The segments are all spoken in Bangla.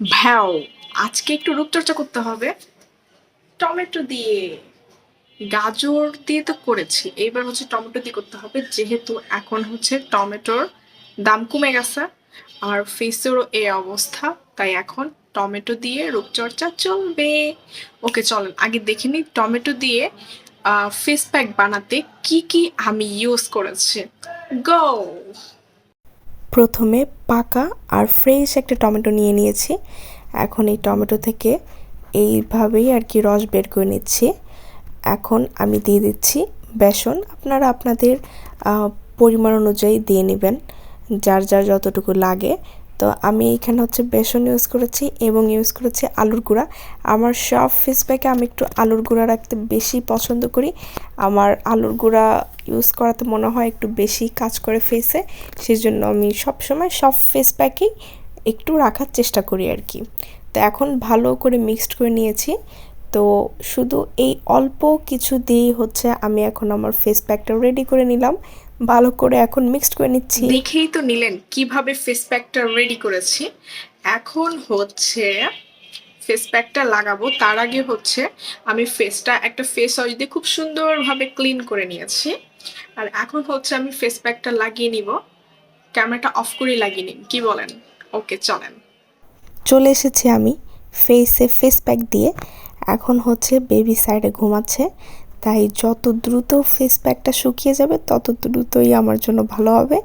ভ্যাও, আজকে একটু রূপচর্চা করতে হবে। টমেটো দিয়ে, গাজর দিয়ে তো করেছি, এইবার হচ্ছে টমেটো দিয়ে করতে হবে, যেহেতু এখন হচ্ছে টমেটোর দাম কমে গেছে, আর ফেসেরও এই অবস্থা, তাই এখন টমেটো দিয়ে রূপচর্চা চলবে। ওকে, চলেন, আগে দেখে নিই, টমেটো দিয়ে ফেস প্যাক বানাতে কি কি আমি ইউজ করেছি। গো প্রথমে পাকা আর ফ্রেশ একটা টমেটো নিয়ে নিয়েছি। এখন এই টমেটো থেকে এইভাবেই আর কি রস বের করে নিচ্ছি। এখন আমি দিয়ে দিচ্ছি বেসন। আপনারা আপনাদের পরিমাণ অনুযায়ী দিয়ে নেবেন। যার যার যতটুকু লাগে। তো আমি এখানে হচ্ছে বেসন ইউজ করেছি এবং ইউজ করেছি আলুর গুঁড়া। আমার সব ফেস প্যাকে আমি একটু আলুর গুঁড়া রাখতে বেশি পছন্দ করি। আমার আলুর গুঁড়া ইউজ করাতে মনে হয় একটু বেশি কাজ করে ফেসে সেই জন্য আমি সব ফেস প্যাকেই একটু রাখার চেষ্টা করি আর কি। তো এখন ভালো করে মিক্সড করে নিয়েছি। তো শুধু এই অল্প কিছু দিয়েই হচ্ছে আমি এখন আমার ফেস প্যাকটা রেডি করে নিলাম। ভালো করে এখন মিক্সড করে নিচ্ছি। দেখেই তো নিলেন কীভাবে ফেস প্যাকটা রেডি করেছি। এখন হচ্ছে ফেস প্যাকটা লাগাবো। তার আগে হচ্ছে আমি ফেসটা একটা ফেস ওয়াশ দিয়ে খুব সুন্দরভাবে ক্লিন করে নিয়েছি। আর এখন হচ্ছে আমি ফেস প্যাকটা লাগিয়ে নিব। ক্যামেরাটা অফ করে লাগিয়ে নিন। কি বলেন? ওকে চলেন। চলে এসেছি আমি ফেসে ফেস প্যাক দিয়ে। এখন হচ্ছে বেবি সাইডে ঘুমাচ্ছে। তাই যত দ্রুত ফেস প্যাকটা শুকিয়ে যাবে, তত দ্রুতই আমার জন্য ভালো হবে।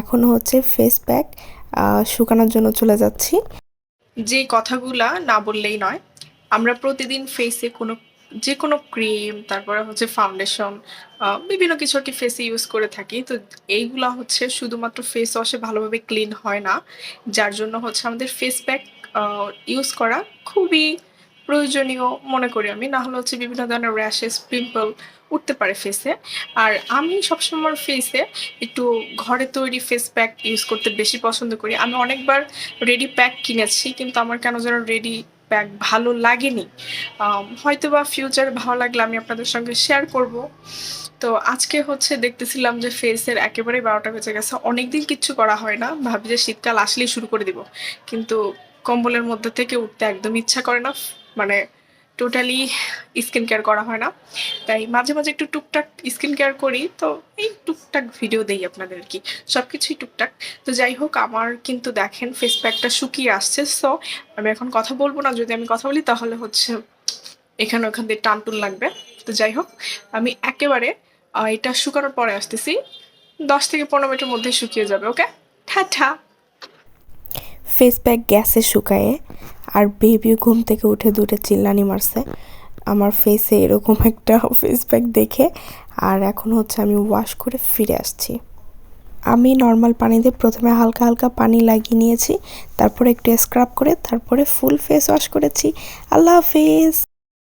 এখন হচ্ছে ফেস প্যাক শুকানোর জন্য চলে যাচ্ছি। যে কথাগুলা না বললেই নয়, আমরা প্রতিদিন ফেসে কোনো, যে কোনো ক্রিম তারপরে হচ্ছে ফাউন্ডেশন বিভিন্ন কিছু আর কি ফেসে ইউজ করে থাকি। তো এইগুলা হচ্ছে শুধুমাত্র ফেস ওয়াশে ভালোভাবে ক্লিন হয় না। যার জন্য হচ্ছে আমাদের ফেস প্যাক ইউজ করা খুবই প্রয়োজনীয় মনে করি আমি। না হলে হচ্ছে বিভিন্ন ধরনের র্যাশেস পিম্পল উঠতে পারে ফেসে আর আমি সবসময় ফেসে একটু ঘরে তৈরি ফেস প্যাক ইউজ করতে বেশি পছন্দ করি। আমি অনেকবার রেডি প্যাক কিনেছি, কিন্তু আমার কেন যেন রেডি প্যাক ভালো লাগেনি। হয়তো বা ফিউচার ভালো লাগলে আমি আপনাদের সঙ্গে শেয়ার করব। তো আজকে হচ্ছে দেখতেছিলাম যে ফেসের একেবারে বারোটা বেজে গেছে। অনেকদিন কিচ্ছু করা হয় না। ভাবি যে শীতকাল আসলেই শুরু করে দিব। কিন্তু কম্বলের মধ্যে থেকে উঠতে একদম ইচ্ছা করে না। মানে টোটালি স্কিন কেয়ার করা হয় না। তাই মাঝে মাঝে একটু টুকটাক স্কিন কেয়ার করি, তো এই টুকটাক ভিডিও দেই আপনাদের আর কি সব কিছুই টুকটাক। তো যাই হোক, আমার কিন্তু দেখেন ফেস প্যাকটা শুকিয়ে আসছে সো আমি এখন কথা বলব না, যদি আমি কথা বলি তাহলে হচ্ছে এখানে ওখান দিয়ে টানটুন লাগবে। তো যাই হোক, আমি একেবারে এটা শুকানোর পরে আসতেছি, দশ থেকে পনেরো মিনিটের মধ্যে শুকিয়ে যাবে ওকে ঠা ফেস প্যাক গ্যাসে শুকায়ে আর বেবিও ঘুম থেকে উঠে দুটো চিল্লানি মারছে। আমার ফেসে এরকম একটা ফেস প্যাক দেখে, আর এখন হচ্ছে আমি ওয়াশ করে ফিরে আসছি। আমি নর্মাল পানি দিয়ে প্রথমে হালকা হালকা পানি লাগিয়ে নিয়েছি, তারপরে একটু স্ক্রাব করে, তারপরে ফুল ফেস ওয়াশ করেছি। আল্লাহ হাফেজ!